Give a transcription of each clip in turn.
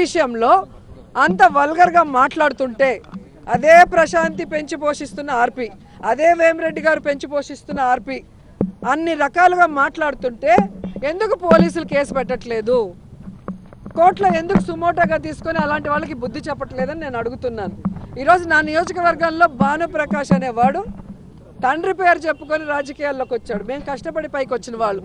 విషయంలో అంత వల్గర్గా మాట్లాడుతుంటే అదే ప్రశాంతి పెంచి పోషిస్తున్న ఆర్పి అదే వేమిరెడ్డి గారు పెంచి పోషిస్తున్న ఆర్పి అన్ని రకాలుగా మాట్లాడుతుంటే ఎందుకు పోలీసులు కేసు పెట్టట్లేదు? కోర్టులో ఎందుకు సుమోటోగా తీసుకొని అలాంటి వాళ్ళకి బుద్ధి చెప్పట్లేదని నేను అడుగుతున్నాను. ఈరోజు నా నియోజకవర్గంలో భానుప్రకాష్ అనేవాడు తండ్రి పేరు చెప్పుకొని రాజకీయాల్లోకి వచ్చాడు. మేము కష్టపడి పైకి వచ్చిన వాళ్ళు.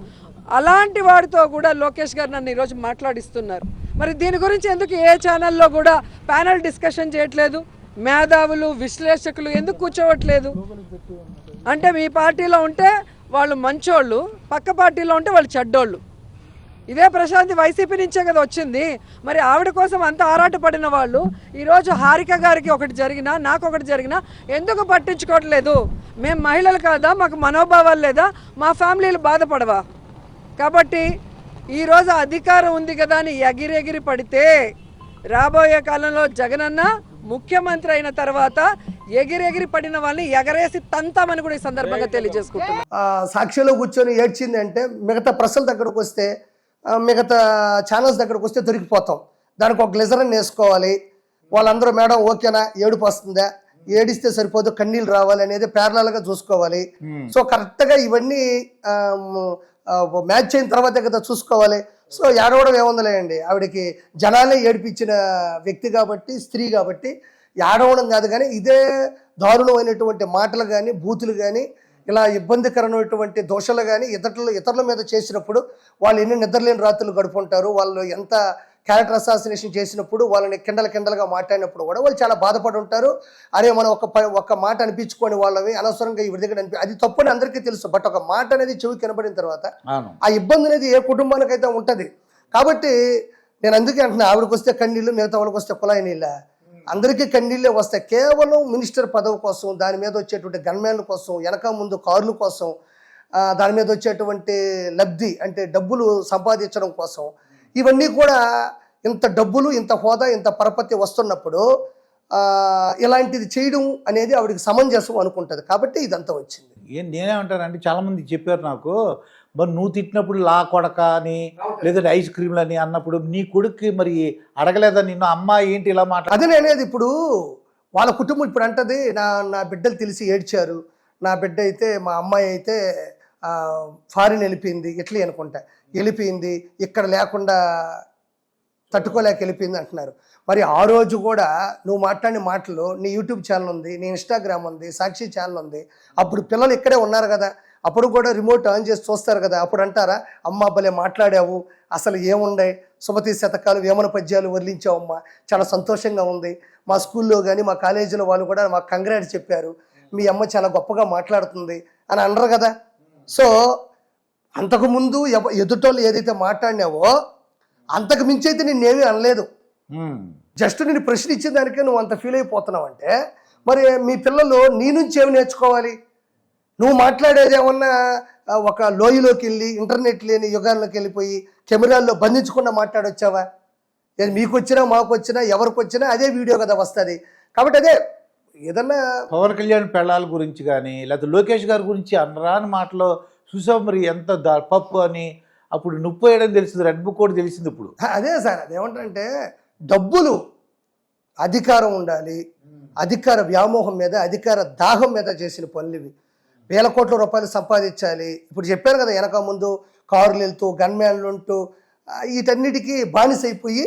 అలాంటి వాడితో కూడా లోకేష్ గారు నన్ను ఈరోజు మాట్లాడిస్తున్నారు. మరి దీని గురించి ఎందుకు ఏ ఛానల్లో కూడా ప్యానల్ డిస్కషన్ చేయట్లేదు? మేధావులు విశ్లేషకులు ఎందుకు కూర్చోవట్లేదు? అంటే మీ పార్టీలో ఉంటే వాళ్ళు మంచోళ్ళు పక్క పార్టీలో ఉంటే వాళ్ళు చెడ్డోళ్ళు. ఇదే ప్రశాంతి వైసీపీ నుంచే కదా వచ్చింది. మరి ఆవిడ కోసం అంత ఆరాటపడిన వాళ్ళు ఈరోజు హారిక గారికి ఒకటి జరిగినా నాకు ఒకటి జరిగినా ఎందుకు పట్టించుకోవట్లేదు? మేము మహిళలు కాదా? మాకు మనోభావాలు లేదా? మా ఫ్యామిలీలు బాధపడవా? కాబట్టి ఈరోజు అధికారం ఉంది కదా అని ఎగిరి ఎగిరి పడితే రాబోయే కాలంలో జగనన్న ముఖ్యమంత్రి అయిన తర్వాత ఎగిరి ఎగిరి పడిన వాళ్ళని ఎగరేసి తంతామని కూడా ఈ సందర్భంగా తెలియజేసుకుంటున్నాం. ఆ, సాక్షిలో కూర్చొని ఏడ్చింది అంటే మిగతా ప్రశ్నల దగ్గరకు వస్తే మిగతా ఛానల్స్ దగ్గరకు వస్తే దొరికిపోతాం. దానికి ఒక గ్లిజరన్ వేసుకోవాలి. వాళ్ళందరూ మేడం ఓకేనా? ఏడుపు వస్తుందా? ఏడిస్తే సరిపోదు కన్నీళ్ళు రావాలి అనేది parallel గా చూసుకోవాలి. సో కరెక్ట్గా ఇవన్నీ మ్యాచ్ అయిన తర్వాత కదా చూసుకోవాలి. సో ఏడవడం ఏముందలేండి. ఆవిడకి జనాలే ఏడిపించిన వ్యక్తి కాబట్టి స్త్రీ కాబట్టి ఏడవడం కాదు కానీ ఇదే దారుణమైనటువంటి మాటలు కానీ బూతులు కానీ ఇలా ఇబ్బందికరమైనటువంటి దోషలు కానీ ఇతరుల ఇతరుల మీద చేసినప్పుడు వాళ్ళు ఎన్ని నిద్రలేని రాత్రులు గడుపుంటారు వాళ్ళు ఎంత క్యారెక్టర్ అసాసినేషన్ చేసినప్పుడు వాళ్ళని కిండల కిండలుగా మాట్లాడినప్పుడు కూడా వాళ్ళు చాలా బాధపడి ఉంటారు. అరే మనం ఒక ఒక మాట అనిపించుకొని వాళ్ళవి అనవసరంగా ఈ దగ్గర అనిపి అది తప్పని అందరికీ తెలుసు. బట్ ఒక మాట అనేది చెవి కనబడిన తర్వాత ఆ ఇబ్బంది అనేది ఏ కుటుంబానికైతే ఉంటుంది. కాబట్టి నేను అందుకే అంటున్నా ఆవిడకి వస్తే కన్నీళ్ళు మిగతా వాళ్ళకి వస్తే కుళాయి నీళ్ళ. అందరికీ కన్నీళ్ళే వస్తాయి. కేవలం మినిస్టర్ పదవి కోసం దాని మీద వచ్చేటువంటి గన్మ్యాన్ల కోసం వెనక ముందు కార్ల కోసం దాని మీద వచ్చేటువంటి లబ్ధి అంటే డబ్బులు సంపాదించడం కోసం ఇవన్నీ కూడా ఇంత డబ్బులు ఇంత హోదా ఇంత పరపతి వస్తున్నప్పుడు ఇలాంటిది చేయడం అనేది ఆవిడకి సమంజసం అనుకుంటుంది. కాబట్టి ఇదంతా వచ్చింది. ఏం నేనేమంటానంటే చాలా మంది చెప్పారు నాకు మరి నువ్వు తిట్టినప్పుడు లా కొడక అని లేదంటే ఐస్ క్రీమ్లు అని అన్నప్పుడు నీ కొడుక్కి మరి అడగలేదా నిన్ను? అమ్మ ఏంటి ఇలా మాట్లా అదే నేనేది ఇప్పుడు వాళ్ళ కుటుంబం ఇప్పుడు అంటది నా నా బిడ్డలు తెలిసి ఏడ్చారు. నా బిడ్డ అయితే మా అమ్మాయి అయితే ఫారిన్ వెళ్ళిపోయింది ఇట్లీ అనుకుంటా. వెళ్ళిపోయింది ఇక్కడ లేకుండా తట్టుకోలేక వెళ్ళిపోయింది అంటున్నారు మరి ఆ రోజు కూడా నువ్వు మాట్లాడిన మాటలు నీ యూట్యూబ్ ఛానల్ ఉంది నీ ఇన్స్టాగ్రామ్ ఉంది సాక్షి ఛానల్ ఉంది. అప్పుడు పిల్లలు ఇక్కడే ఉన్నారు కదా అప్పుడు కూడా రిమోట్ ఆన్ చేసి చూస్తారు కదా అప్పుడు అంటారా అమ్మ భలే మాట్లాడావు అసలు ఏముండే సుమతి శతకాలు వేమన పద్యాలు వదిలించావు అమ్మ చాలా సంతోషంగా ఉంది. మా స్కూల్లో కానీ మా కాలేజీలో వాళ్ళు కూడా మాకు కంగ్రాట్ చెప్పారు మీ అమ్మ చాలా గొప్పగా మాట్లాడుతుంది అని అనరు కదా. సో అంతకుముందు ఎదుటోళ్ళు ఏదైతే మాట్లాడినావో అంతకు మించి అయితే నిన్నేమీ అనలేదు. జస్ట్ నేను ప్రశ్న ఇచ్చిన దానికే నువ్వు అంత ఫీల్ అయిపోతున్నావు అంటే మరి మీ పిల్లలు నీ నుంచి ఏమి నేర్చుకోవాలి? నువ్వు మాట్లాడేది ఏమన్నా ఒక లోయలోకి వెళ్ళి ఇంటర్నెట్ లేని యుగాల్లోకి వెళ్ళిపోయి కెమెరాల్లో బంధించకుండా మాట్లాడొచ్చావా? మీకు వచ్చినా మాకు వచ్చినా ఎవరికి వచ్చినా అదే వీడియో కదా వస్తుంది. కాబట్టి అదే ఏదన్నా పవన్ కళ్యాణ్ పెళ్ళాల గురించి కానీ లేకపోతే లోకేష్ గారి గురించి అనరాని మాటలో చూసావు మరి ఎంత పప్పు అని అప్పుడు నుప్పు వేయడం తెలిసింది రెడ్ బుక్ కూడా తెలిసింది ఇప్పుడు. అదే సార్ అదేమంటే డబ్బులు అధికారం ఉండాలి అధికార వ్యామోహం మీద అధికార దాహం మీద చేసిన పనులు ఇవి వేల కోట్ల రూపాయలు సంపాదించాలి. ఇప్పుడు చెప్పాను కదా వెనక ముందు కారులు వెళ్తూ గన్మ్యాన్లు ఉంటూ వీటన్నిటికీ బానిస అయిపోయి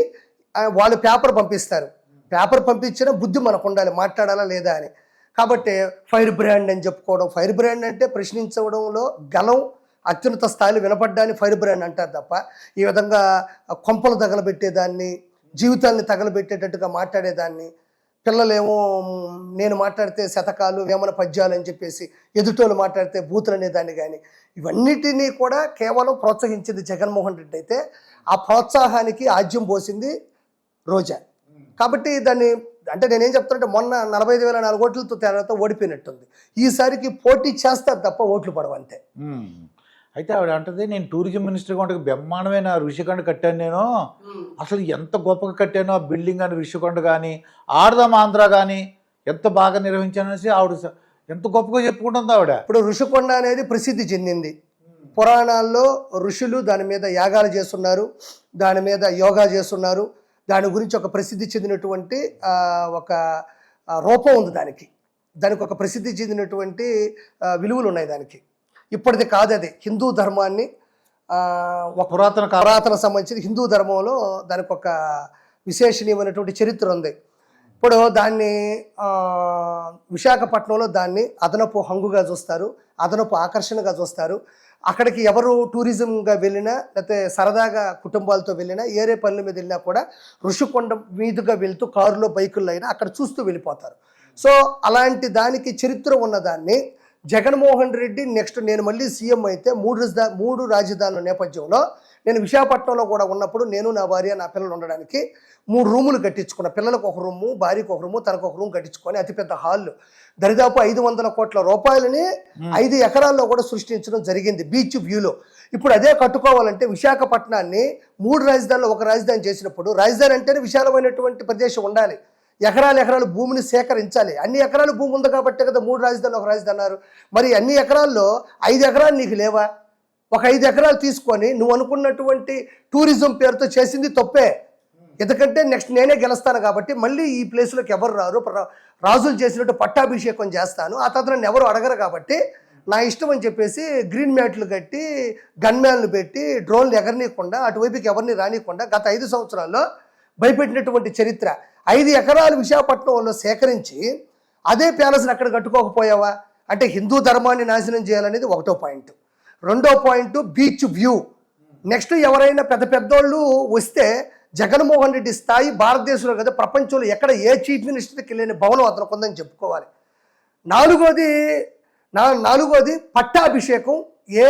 ఆ, వాళ్ళు పేపర్ పంపిస్తారు. పేపర్ పంపించిన బుద్ధి మనకు ఉండాలి మాట్లాడాలా లేదా అని. కాబట్టి ఫైర్ బ్రాండ్ అని చెప్పుకోవడం ఫైర్ బ్రాండ్ అంటే ప్రశ్నించడంలో గలం అత్యున్నత స్థాయిలో వినపడ్డాన్ని ఫైర్ బ్రాండ్ అంటారు తప్ప ఈ విధంగా కొంపలు తగలబెట్టేదాన్ని జీవితాన్ని తగలబెట్టేటట్టుగా మాట్లాడేదాన్ని పిల్లలేమో నేను మాట్లాడితే శతకాలు వేమన పద్యాలు అని చెప్పేసి ఎదుటోళ్ళు మాట్లాడితే బూతులు అనేదాన్ని కానీ ఇవన్నిటినీ కూడా కేవలం ప్రోత్సహించింది జగన్మోహన్ రెడ్డి అయితే ఆ ప్రోత్సాహానికి ఆజ్యం పోసింది రోజా. కాబట్టి దాన్ని అంటే నేనేం చెప్తానంటే మొన్న నలభై ఐదు వేల నాలుగు ఓట్లతో తేడాతో ఓడిపోయినట్టుంది. ఈసారికి పోటీ చేస్తారు తప్ప ఓట్లు పడవంతే అయితే ఆవిడ అంటది నేను టూరిజం మినిస్టర్గా ఉంటే బ్రహ్మాండమైన ఋషికొండ కట్టాను నేను. అసలు ఎంత గొప్పగా కట్టానో ఆ బిల్డింగ్ అని ఋషికొండ కానీ ఆడదాం ఆంధ్ర కానీ ఎంత బాగా నిర్వహించాననేసి ఆవిడ స- ఎంత గొప్పగా చెప్పుకుంటుంది ఆవిడ. ఇప్పుడు ఋషికొండ అనేది ప్రసిద్ధి చెందింది. పురాణాల్లో ఋషులు దాని మీద యాగాలు చేస్తున్నారు దాని మీద యోగా చేస్తున్నారు దాని గురించి ఒక ప్రసిద్ధి చెందినటువంటి ఆ, ఒక రూపం ఉంది దానికి. దానికి ఒక ప్రసిద్ధి చెందినటువంటి విలువలు ఉన్నాయి దానికి. ఇప్పటిది కాదు అది హిందూ ధర్మాన్ని ఒక పురాతన పురాతన సంబంధించిన హిందూ ధర్మంలో దానికి ఒక విశేషణీయమైనటువంటి చరిత్ర ఉంది. ఇప్పుడు దాన్ని విశాఖపట్నంలో దాన్ని అదనపు హంగుగా చూస్తారు అదనపు ఆకర్షణగా చూస్తారు. అక్కడికి ఎవరు టూరిజంగా వెళ్ళినా లేకపోతే సరదాగా కుటుంబాలతో వెళ్ళినా ఏరే పనుల మీద వెళ్ళినా కూడా ఋషికొండ మీదుగా వెళ్తూ కారులో బైకుల్లో అయినా అక్కడ చూస్తూ వెళ్ళిపోతారు. సో అలాంటి దానికి చరిత్ర ఉన్నదాన్ని జగన్మోహన్ రెడ్డి నెక్స్ట్ నేను మళ్ళీ సీఎం అయితే మూడు మూడు రాజధానుల నేపథ్యంలో నేను విశాఖపట్నంలో కూడా ఉన్నప్పుడు నేను నా భార్య నా పిల్లలు ఉండడానికి మూడు రూములు కట్టించుకున్న పిల్లలకు ఒక రూము భార్యకు ఒక రూము తనకు ఒక రూమ్ కట్టించుకొని అతిపెద్ద హాల్. దరిదాపు ఐదు వందల కోట్ల రూపాయలని ఐదు ఎకరాల్లో కూడా సృష్టించడం జరిగింది బీచ్ వ్యూలో. ఇప్పుడు అదే కట్టుకోవాలంటే విశాఖపట్నాన్ని మూడు రాజధానులు ఒక రాజధాని చేసినప్పుడు రాజధాని అంటేనే విశాలమైనటువంటి ప్రదేశం ఉండాలి. ఎకరాలు ఎకరాలు భూమిని సేకరించాలి. అన్ని ఎకరాలు భూమి ఉంది కాబట్టి కదా మూడు రాజధానులు ఒక రాజధాని అన్నారు. మరి అన్ని ఎకరాల్లో ఐదు ఎకరాలు నీకు లేవా? ఒక ఐదు ఎకరాలు తీసుకొని నువ్వు అనుకున్నటువంటి టూరిజం పేరుతో చేసింది తప్పే. ఎందుకంటే నెక్స్ట్ నేనే గెలుస్తాను కాబట్టి మళ్ళీ ఈ ప్లేస్లోకి ఎవరు రారు? రాజులు చేసినట్టు పట్టాభిషేకం చేస్తాను. ఆ తర్వాత నన్ను ఎవరు అడగరు కాబట్టి నా ఇష్టం అని చెప్పేసి గ్రీన్ మ్యాట్లు కట్టి గన్మ్యాన్లు పెట్టి డ్రోన్లు ఎగరనీయకుండా అటువైపుకి ఎవరిని రానియకుండా గత ఐదు సంవత్సరాల్లో భయపెట్టినటువంటి చరిత్ర. ఐదు ఎకరాలు విశాఖపట్నంలో సేకరించి అదే ప్యాలెస్ని అక్కడ కట్టుకోకపోయావా? అంటే హిందూ ధర్మాన్ని నాశనం చేయాలనేది ఒకటో పాయింట్. రెండో పాయింట్ బీచ్ వ్యూ. నెక్స్ట్ ఎవరైనా పెద్ద పెద్దోళ్ళు వస్తే జగన్మోహన్ రెడ్డి స్థాయి భారతదేశంలో కదా ప్రపంచంలో ఎక్కడ ఏ చీఫ్ మినిస్టర్కి లేని భవనం అతను కొందని చెప్పుకోవాలి. నాలుగోది నా నాలుగోది పట్టాభిషేకం. ఏ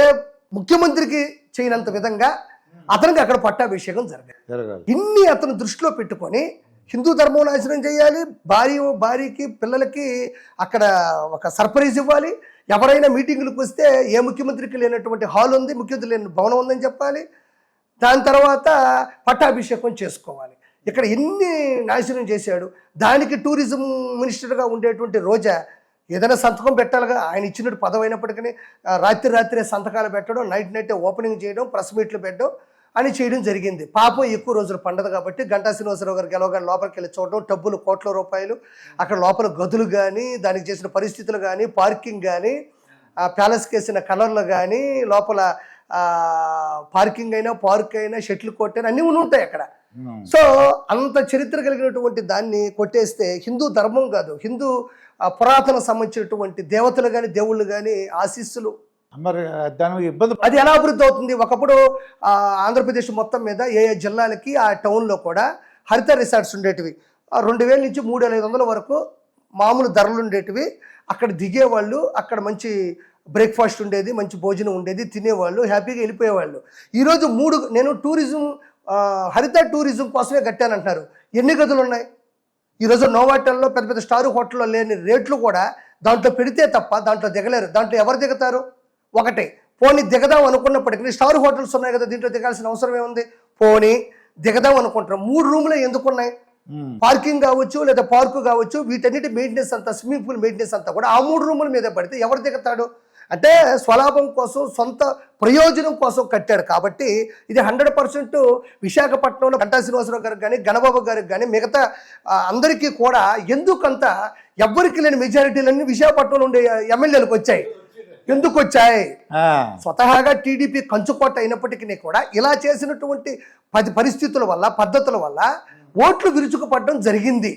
ముఖ్యమంత్రికి చేయనంత విధంగా అతనికి అక్కడ పట్టాభిషేకం జరగాలి. ఇన్ని అతను దృష్టిలో పెట్టుకొని హిందూ ధర్మం నాశనం చేయాలి భార్య భార్యకి పిల్లలకి అక్కడ ఒక సర్ప్రైజ్ ఇవ్వాలి. ఎవరైనా మీటింగులకు వస్తే ఏ ముఖ్యమంత్రికి లేనటువంటి హాల్ ఉంది ముఖ్యమంత్రి లేని భవనం ఉందని చెప్పాలి. దాని తర్వాత పట్టాభిషేకం చేసుకోవాలి. ఇక్కడ ఎన్ని నాశనం చేశాడు దానికి టూరిజం మినిస్టర్గా ఉండేటువంటి రోజా ఏదైనా సంతకం పెట్టాలిగా ఆయన ఇచ్చినట్టు పదవి అయినప్పటికీ రాత్రి రాత్రే సంతకాలు పెట్టడం నైట్ నైట్ ఓపెనింగ్ చేయడం ప్రెస్ మీట్లు పెట్టడం అని చేయడం జరిగింది. పాపం ఎక్కువ రోజులు పండదు కాబట్టి గంటా శ్రీనివాసరావు గారు గెలవగానే లోపలికి వెళ్ళి చూడడం డబ్బులు కోట్ల రూపాయలు అక్కడ లోపల గదులు కానీ దానికి చేసిన పరిస్థితులు కానీ పార్కింగ్ కానీ ఆ ప్యాలెస్కి వేసిన కలర్లు కానీ లోపల పార్కింగ్ అయినా పార్క్ అయినా షటిల్ కోర్ట్ అయినా అన్నీ ఉంటాయి అక్కడ. సో అంత చరిత్ర కలిగినటువంటి దాన్ని కొట్టేస్తే హిందూ ధర్మం కాదు. హిందూ పురాతన సంబంధించినటువంటి దేవతలు కానీ దేవుళ్ళు కానీ ఆశీస్సులు. మరి దాని ఇబ్బంది అది ఎలా అభివృద్ధి అవుతుంది? ఒకప్పుడు ఆ, ఆంధ్రప్రదేశ్ మొత్తం మీద ఏ ఏ జిల్లాలకి ఆ టౌన్లో కూడా హరిత రిసార్ట్స్ ఉండేటివి. రెండు వేల నుంచి మూడు వేల ఐదు వందల వరకు మామూలు ధరలు ఉండేటివి. అక్కడ దిగేవాళ్ళు అక్కడ మంచి బ్రేక్ఫాస్ట్ ఉండేది మంచి భోజనం ఉండేది తినేవాళ్ళు హ్యాపీగా వెళ్ళిపోయేవాళ్ళు. ఈరోజు మూడు నేను టూరిజం హరిత టూరిజం కోసమే కట్టానంటున్నారు. ఎన్ని గదులు ఉన్నాయి ఈరోజు నోవాటల్లో పెద్ద పెద్ద స్టార్ హోటల్లో లేని రేట్లు కూడా దాంట్లో పెడితే తప్ప దాంట్లో దిగలేరు. దాంట్లో ఎవరు దిగుతారు? ఒకటి పోనీ దిగదాం అనుకున్నప్పటికీ స్టార్ హోటల్స్ ఉన్నాయి కదా దీంట్లో దిగాల్సిన అవసరం ఏముంది? పోనీ దిగదాం అనుకుంటారు మూడు రూములు ఎందుకు ఉన్నాయి ఉమ్. పార్కింగ్ కావచ్చు లేదా పార్కు కావచ్చు వీటన్నిటి మెయింటెనెన్స్ అంతా స్విమ్మింగ్ పూల్ మెయింటెనెన్స్ అంతా కూడా ఆ మూడు రూముల మీద పడితే ఎవరు దిగుతాడు? అంటే స్వలాభం కోసం సొంత ప్రయోజనం కోసం కట్టాడు కాబట్టి ఇది హండ్రెడ్ పర్సెంట్ విశాఖపట్నంలో గంటా శ్రీనివాసరావు గారికి కానీ గణబాబు గారికి కానీ మిగతా అందరికీ కూడా ఎందుకంత ఎవ్వరికి లేని మెజారిటీలన్నీ విశాఖపట్నంలో ఉండే ఎమ్మెల్యేలకు వచ్చాయి. ఎందుకు వచ్చాయి. స్వతహాగా టీడీపీ కంచుకోట అయినప్పటికీ కూడా ఇలా చేసినటువంటి పది పరిస్థితుల వల్ల పద్ధతుల వల్ల ఓట్లు విరుచుకుపడడం జరిగింది.